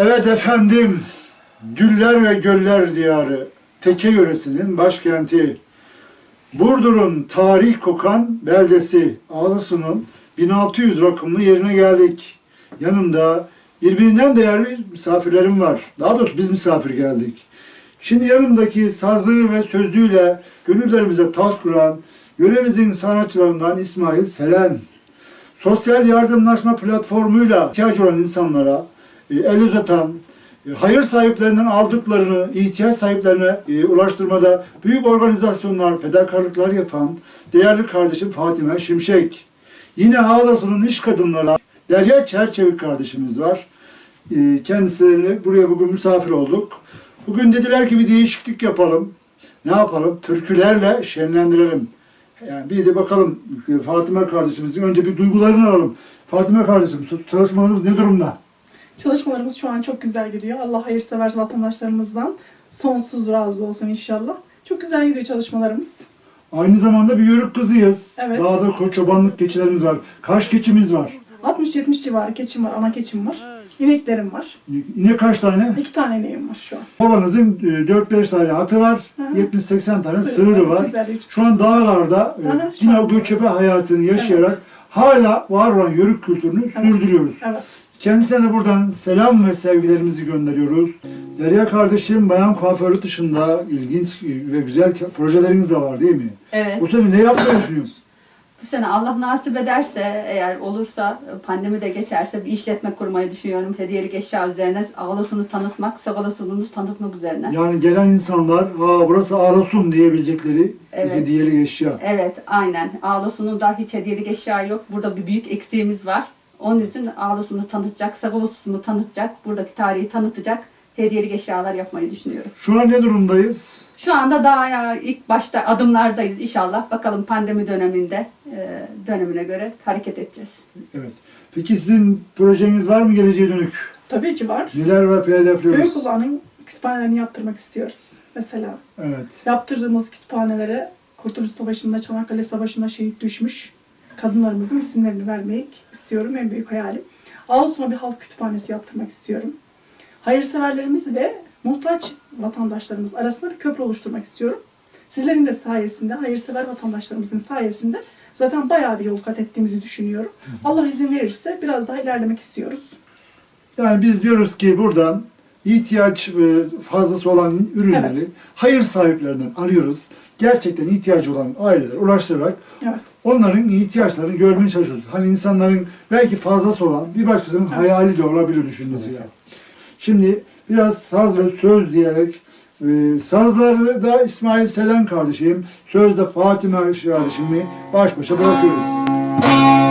Evet efendim, Güller ve Göller Diyarı, Teke yöresinin başkenti, Burdur'un tarih kokan beldesi Ağlısu'nun 1600 rakımlı yerine geldik. Yanımda birbirinden değerli misafirlerim var. Daha doğrusu biz misafir geldik. Şimdi yanımdaki sazı ve sözüyle gönüllerimize taht kuran yöremizin sanatçılarından İsmail Selen. Sosyal yardımlaşma platformuyla ihtiyacı olan insanlara el uzatan, e, hayır sahiplerinden aldıklarını ihtiyaç sahiplerine e, ulaştırmada büyük organizasyonlar, fedakarlıklar yapan değerli kardeşim Fatime Şimşek. Yine Ağlası'nın iş kadınları Derya Çerçevik kardeşimiz var. E, buraya bugün misafir olduk. Bugün dediler ki bir değişiklik yapalım. Ne yapalım? Türkülerle şenlendirelim. Yani bir de bakalım e, Fatime kardeşimizin önce bir duygularını alalım. Fatime kardeşim çalışmalarımız ne durumda? Çalışmalarımız şu an çok güzel gidiyor. Allah hayırsever vatandaşlarımızdan sonsuz razı olsun inşallah. Çok güzel gidiyor çalışmalarımız. Aynı zamanda bir yörük kızıyız. Evet. Dağda çobanlık keçilerimiz var. Kaç keçimiz var? 60-70 civarı keçim var, ana keçim var. İneklerim var. Yine kaç tane? İki tane ineğim var şu an. Babanızın e, 4-5 tane atı var. Hı hı. 70-80 tane Sığırı sığırı var, güzel, Şu an dağlarda e, şu yine o göçebe hayatını yaşayarak hala var olan yörük kültürünü sürdürüyoruz. Evet. Kendisine de buradan selam ve sevgilerimizi gönderiyoruz. Derya kardeşim bayan kuaförü dışında ilginç ve güzel projeleriniz de var değil mi? Evet. Bu sene ne yapmayı düşünüyorsun? Bu sene Allah nasip ederse eğer olursa pandemi de geçerse bir işletme kurmayı düşünüyorum. Hediyelik eşya üzerine Ağlasun'u tanıtmak, Sagalason'umuzu tanıtmak üzerine. Yani gelen insanlar ha burası Ağlasun diyebilecekleri Evet. hediyelik eşya. Evet, aynen. Ağlasun'un da hiç hediyelik eşya yok. Burada bir büyük eksiğimiz var. Onun için Ağlasun'u tanıtacak, Sagalason'u tanıtacak, buradaki tarihi tanıtacak hediyelik eşyalar yapmayı düşünüyorum. Şu an ne durumdayız? Şu anda daha ya ilk başta adımlardayız inşallah. Bakalım pandemi döneminde e, dönemine göre hareket edeceğiz. Evet. Peki sizin projeniz var mı geleceğe dönük? Tabii ki var. Neler var Köy hedefliyoruz? kulağının kütüphanelerini yaptırmak istiyoruz. Mesela Evet. yaptırdığımız kütüphanelere Kurtuluş Savaşı'nda, Çanakkale Savaşı'nda şehit düşmüş kadınlarımızın isimlerini vermek istiyorum. En büyük hayalim. Ağustos'a bir halk kütüphanesi yaptırmak istiyorum. Hayırseverlerimiz ve muhtaç vatandaşlarımız arasında bir köprü oluşturmak istiyorum. Sizlerin de sayesinde, hayırsever vatandaşlarımızın sayesinde zaten bayağı bir yol kat ettiğimizi düşünüyorum. Allah izin verirse biraz daha ilerlemek istiyoruz. Yani biz diyoruz ki buradan ihtiyaç e, fazlası olan ürünleri Evet. hayır sahiplerinden alıyoruz gerçekten ihtiyacı olan aileler ulaştırarak evet. onların ihtiyaçlarını görmeye çalışıyoruz. Hani insanların belki fazlası olan bir başkasının evet. hayali de olabilir düşünmesi evet. Şimdi biraz saz ve söz diyerek e, sazları da İsmail Selen kardeşim, söz sözde Fatima kardeşimi baş başa bırakıyoruz. Müzik